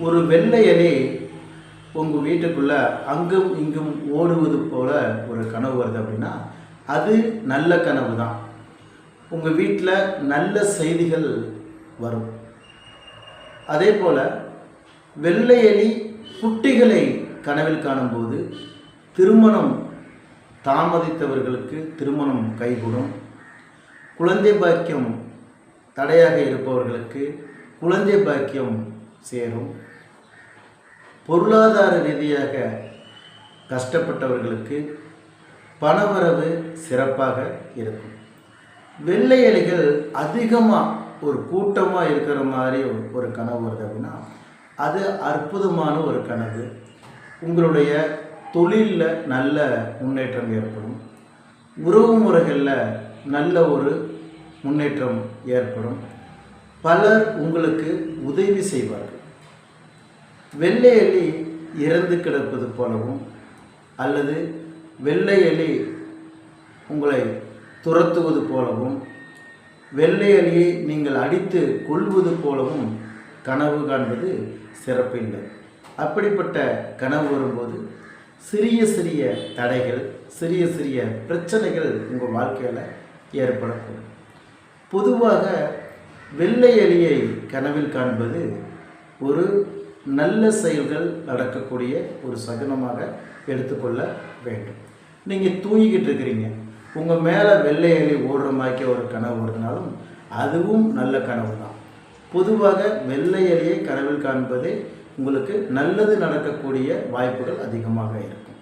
ஒரு வெள்ளை எலி உங்கள் வீட்டுக்குள்ளே அங்கும் இங்கும் ஓடுவது போல ஒரு கனவு வருது அப்படின்னா அது நல்ல கனவு தான் உங்கள் வீட்டில் நல்ல செய்திகள் வரும். அதே போல் வெள்ளை எலி குட்டிகளை கனவில் காணும்போது திருமணம் தாமதித்தவர்களுக்கு திருமணம் கைகூடும். குழந்தை பாக்கியம் தடையாக இருப்பவர்களுக்கு குழந்தை பாக்கியம் சேரும். பொருளாதார ரீதியாக கஷ்டப்பட்டவர்களுக்கு பணவரவு சிறப்பாக இருக்கும். வெள்ளை எலிகள் அதிகமாக ஒரு கூட்டமாக இருக்கிற மாதிரி ஒரு- ஒரு கனவு வருது அப்படின்னா அது அற்புதமான ஒரு கனவு. உங்களுடைய தொழிலில் நல்ல முன்னேற்றம் ஏற்படும். உறவு முறைகளில் நல்ல ஒரு முன்னேற்றம் ஏற்படும். பலர் உங்களுக்கு உதவி செய்வார்கள். வெள்ளை எலி இறந்து கிடப்பது போலவும் அல்லது வெள்ளை எலி உங்களை துரத்துவது போலவும் வெள்ளை எலியை நீங்கள் அடித்து கொள்வது போலவும் கனவு காண்பது சிறப்பில்லை அப்படிப்பட்ட கனவு வரும்போது சிறிய சிறிய தடைகள் சிறிய சிறிய பிரச்சனைகள் உங்கள் வாழ்க்கையில் ஏற்படக்கூடும். பொதுவாக வெள்ளை எலியை கனவில் காண்பது ஒரு நல்ல செயல்கள் நடக்கக்கூடிய ஒரு சகுனமாக எடுத்துக்கொள்ள வேண்டும். நீங்கள் தூங்கிக்கிட்டு இருக்கிறீங்க. உங்கள் மேலே வெள்ளை எலி ஓடுற மாதிரி ஒரு கனவு வருதுனாலும் அதுவும் நல்ல கனவு தான் பொதுவாக வெள்ளை எலியை கனவில் காண்பதே உங்களுக்கு நல்லது நடக்கக்கூடிய வாய்ப்புகள் அதிகமாக இருக்கும்.